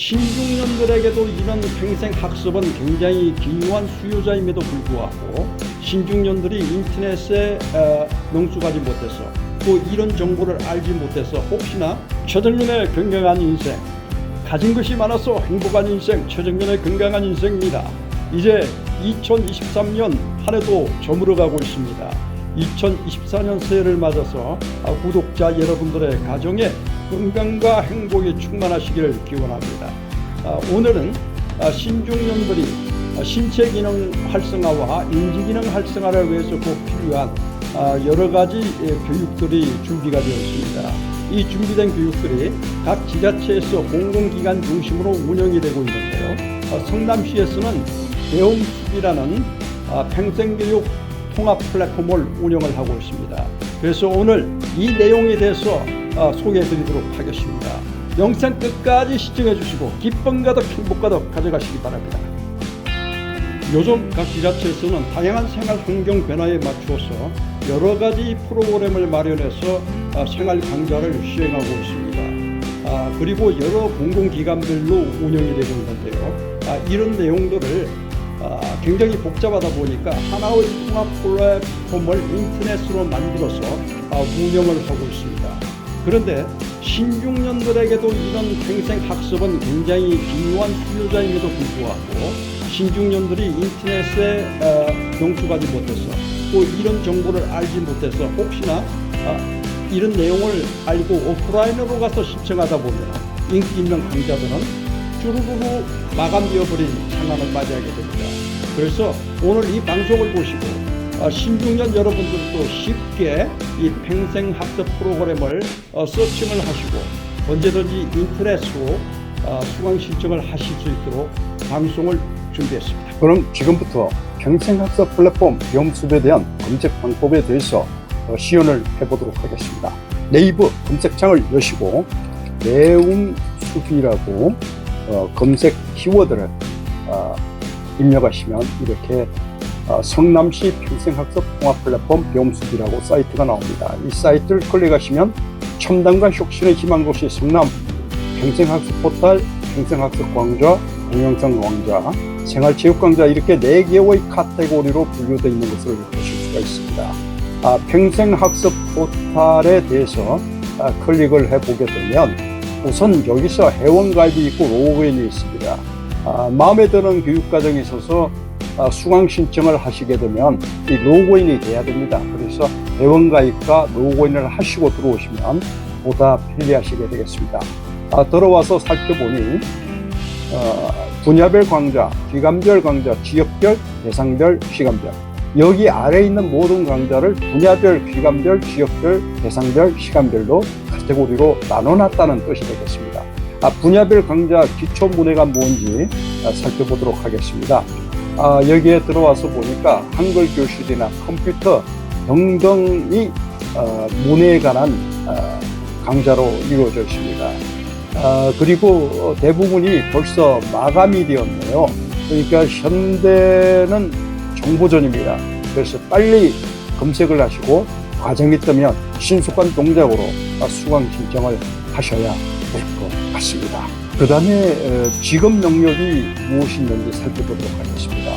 신중년들에게도 이런 평생 학습은 굉장히 기요한 수요자임에도 불구하고 신중년들이 인터넷에 어, 농수가지 못해서 또 이런 정보를 알지 못해서 혹시나 최정년의 건강한 인생 가진 것이 많아서 행복한 인생 최정년의 건강한 인생입니다. 이제 2023년 한 해도 저물어 가고 있습니다. 2024년 새해를 맞아서 아, 구독자 여러분들의 가정에 건강과 행복이 충만하시기를 기원합니다. 아, 오늘은 아, 신중년들이 아, 신체 기능 활성화와 인지 기능 활성화를 위해서 꼭 필요한 아, 여러 가지 예, 교육들이 준비가 되어 있습니다. 이 준비된 교육들이 각 지자체에서 공공기관 중심으로 운영이 되고 있는데요. 아, 성남시에서는 배움숲이라는 아, 평생교육 통합 플랫폼을 운영을 하고 있습니다. 그래서 오늘 이 내용에 대해서 아, 소개해 드리도록 하겠습니다. 영상 끝까지 시청해 주시고 기쁨 가득 행복 가득 가져가시기 바랍니다. 요즘 각 지자체에서는 다양한 생활 환경 변화에 맞추어서 여러 가지 프로그램을 마련해서 아, 생활 강좌를 시행하고 있습니다. 아, 그리고 여러 공공기관별로 운영이 되고 있는데요. 아, 이런 내용들을 아, 굉장히 복잡하다 보니까 하나의 통합 플랫폼을 인터넷으로 만들어서 아, 운영을 하고 있습니다. 그런데 신중년들에게도 이런 평생 학습은 굉장히 기요한 수요자임에도 불구하고 신중년들이 인터넷에 어, 농수가지 못해서 또 이런 정보를 알지 못해서 혹시나 아, 이런 내용을 알고 오프라인으로 가서 신청하다 보면 인기 있는 강좌들은 쭈루루루 마감되어 버린 상황을 맞이하게 됩니다. 그래서 오늘 이 방송을 보시고 어, 신중년 여러분들도 쉽게 이 평생 학습 프로그램을 어, 서칭을 하시고 언제든지 인터넷으로 어, 수강 신청을 하실 수 있도록 방송을 준비했습니다. 그럼 지금부터 평생학습 플랫폼 비용수에 대한 검색 방법에 대해서 어, 시연을 해보도록 하겠습니다. 네이버 검색창을 여시고 배움수비라고 어, 검색 키워드를 어, 입력하시면 이렇게 어, 성남시 평생학습 통합 플랫폼 배움수비라고 사이트가 나옵니다. 이 사이트를 클릭하시면 첨단과 혁신의 희망 도시 성남 평생학습 포탈, 평생학습 광자, 동영상 강좌, 생활체육 강좌 이렇게 네 개의 카테고리로 분류되어 있는 것을 보실 수가 있습니다. 아, 평생학습 포탈에 대해서 아, 클릭을 해보게 되면 우선 여기서 회원가입이 있고 로그인이 있습니다. 아, 마음에 드는 교육과정이 있어서 아, 수강 신청을 하시게 되면 이 로그인이 돼야 됩니다. 그래서 회원가입과 로그인을 하시고 들어오시면 보다 편리하시게 되겠습니다. 아, 들어와서 살펴보니 어, 분야별 강좌, 기간별 강좌, 지역별, 대상별, 시간별 여기 아래 있는 모든 강좌를 분야별, 기간별, 지역별, 대상별, 시간별로 카테고리로 나눠놨다는 뜻이 되겠습니다. 아, 분야별 강좌 기초 문해가 뭔지 아, 살펴보도록 하겠습니다. 아, 여기에 들어와서 보니까 한글 교실이나 컴퓨터 등등이 어, 문해에 관한 어, 강좌로 이루어져 있습니다. 아, 그리고 대부분이 벌써 마감이 되었네요. 그러니까 현대는 정보전입니다. 그래서 빨리 검색을 하시고 과정이 뜨면 신속한 동작으로 수강 신청을 하셔야 될 것 같습니다. 그 다음에 직업 능력이 무엇이 있는지 살펴보도록 하겠습니다.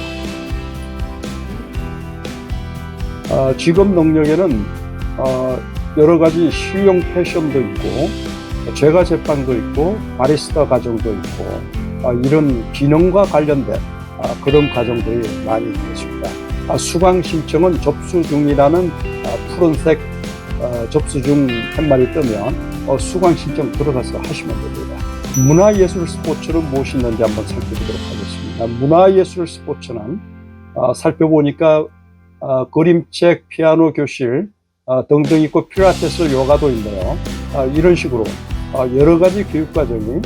아, 직업 능력에는 어, 여러 가지 실용 패션도 있고 제과 제빵도 있고 바리스타 과정도 있고 아, 이런 기능과 관련된 아, 그런 과정들이 많이 있습니다. 아, 수강 신청은 접수 중이라는 아, 푸른색 어, 접수 중 팻말이 뜨면 어, 수강 신청 들어가서 하시면 됩니다. 문화예술 스포츠는 무엇이 있는지 한번 살펴보도록 하겠습니다. 문화예술 스포츠는 아, 살펴보니까 아, 그림책, 피아노 교실 아, 등등 있고 필라테스 요가도 있네요. 아, 이런 식으로 아, 여러 가지 교육 과정이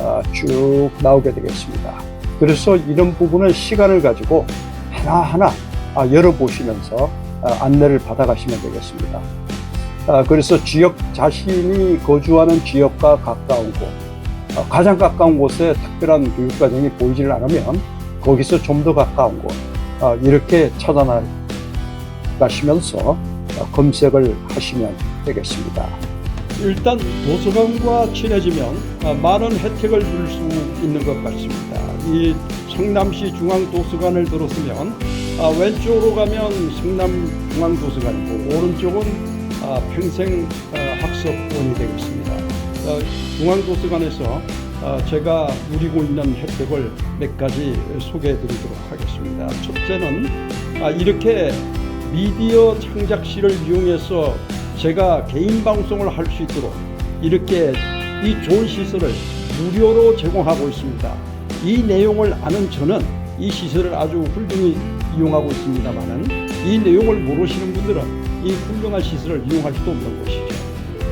아, 쭉 나오게 되겠습니다. 그래서 이런 부분은 시간을 가지고 하나하나 아, 열어보시면서 아, 안내를 받아가시면 되겠습니다. 아, 그래서 지역 자신이 거주하는 지역과 가까운 곳, 아, 가장 가까운 곳에 특별한 교육 과정이 보이지를 않으면 거기서 좀 더 가까운 곳, 아, 이렇게 찾아나가시면서 아, 검색을 하시면 되겠습니다. 일단 도서관과 친해지면 아, 많은 혜택을 줄 수 있는 것 같습니다. 이 성남시 중앙도서관을 들었으면 아, 왼쪽으로 가면 성남 중앙도서관이고 오른쪽은 아, 평생 아, 학습원이 되겠습니다. 어, 중앙도서관에서 아, 제가 누리고 있는 혜택을 몇 가지 소개해 드리도록 하겠습니다. 첫째는 아, 이렇게 미디어 창작실을 이용해서 제가 개인 방송을 할 수 있도록 이렇게 이 좋은 시설을 무료로 제공하고 있습니다. 이 내용을 아는 저는 이 시설을 아주 훌륭히 이용하고 있습니다만은 이 내용을 모르시는 분들은 이 훌륭한 시설을 이용할 수도 없는 것이죠.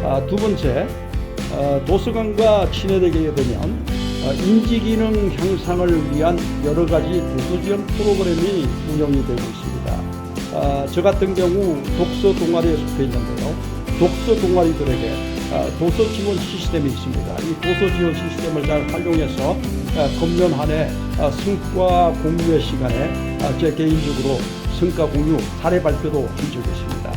아, 두 번째, 어, 도서관과 친해지게 되면 어, 인지 기능 향상을 위한 여러 가지 도서 지원 프로그램이 운영이 되고 있습니다. 아, 저 같은 경우 독서 동아리에 속해 있는데요. 독서 동아리들에게 아, 도서 지원 시스템이 있습니다. 이 도서 지원 시스템을 잘 활용해서 아, 금년 한해 아, 성과 공유의 시간에 아, 제 개인적으로 성과 공유 사례 발표도 한 적이 있습니다.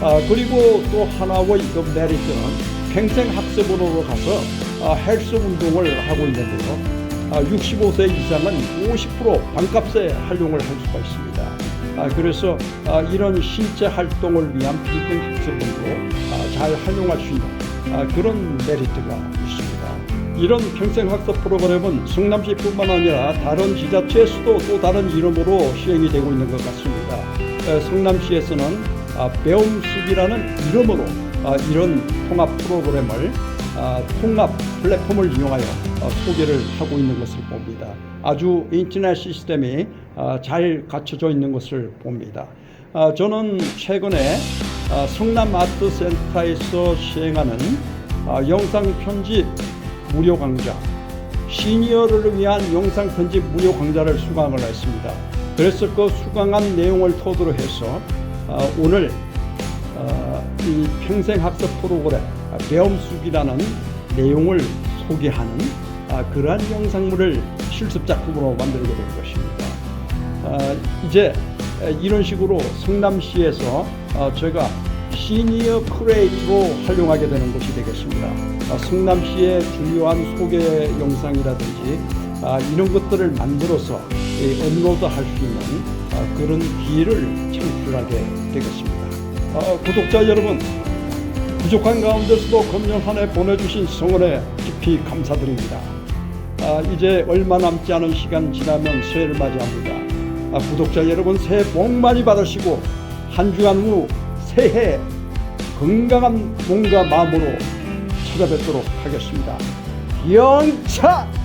아, 그리고 또 하나의 그 메리트는 평생 학습으로 가서 아, 헬스 운동을 하고 있는데요. 아, 65세 이상은 50% 반값에 활용을 할 수가 있습니다. 아, 그래서 아, 이런 신체 활동을 위한 학습으로 아, 잘 활용할 수 있는 아, 그런 메리트가 있습니다. 이런 평생 학습 프로그램은 성남시뿐만 아니라 다른 지자체에서도 또 다른 이름으로 시행이 되고 있는 것 같습니다. 에, 성남시에서는 아, 배움숲이라는 이름으로 아, 이런 통합 프로그램을 아, 통합 플랫폼을 이용하여 어, 소개를 하고 있는 것을 봅니다. 아주 인터넷 시스템이 아, 잘 갖춰져 있는 것을 봅니다. 아, 저는 최근에 아, 성남 아트센터에서 시행하는 아, 영상 편집 무료 강좌 시니어를 위한 영상 편집 무료 강좌를 수강을 했습니다. 그래서 그 수강한 내용을 토대로 해서 아, 오늘 어, 이 평생 학습 프로그램 아, 배움숲이라는 내용을 소개하는 아, 그러한 영상물을 실습 작품으로 만들게 된 것입니다. 아, 이제 에, 이런 식으로 성남시에서 어, 제가 시니어 크레이트로 활용하게 되는 것이 되겠습니다. 아, 성남시의 중요한 소개 영상이라든지 아, 이런 것들을 만들어서 이, 업로드할 수 있는 아, 그런 기회를 창출하게 되겠습니다. 아, 구독자 여러분, 부족한 가운데서도 금년 한 해 보내주신 성원에 깊이 감사드립니다. 아, 이제 얼마 남지 않은 시간 지나면 새해를 맞이합니다. 아, 구독자 여러분 새해 복 많이 받으시고 한 주간 후 새해 건강한 몸과 마음으로 찾아뵙도록 하겠습니다. 영차!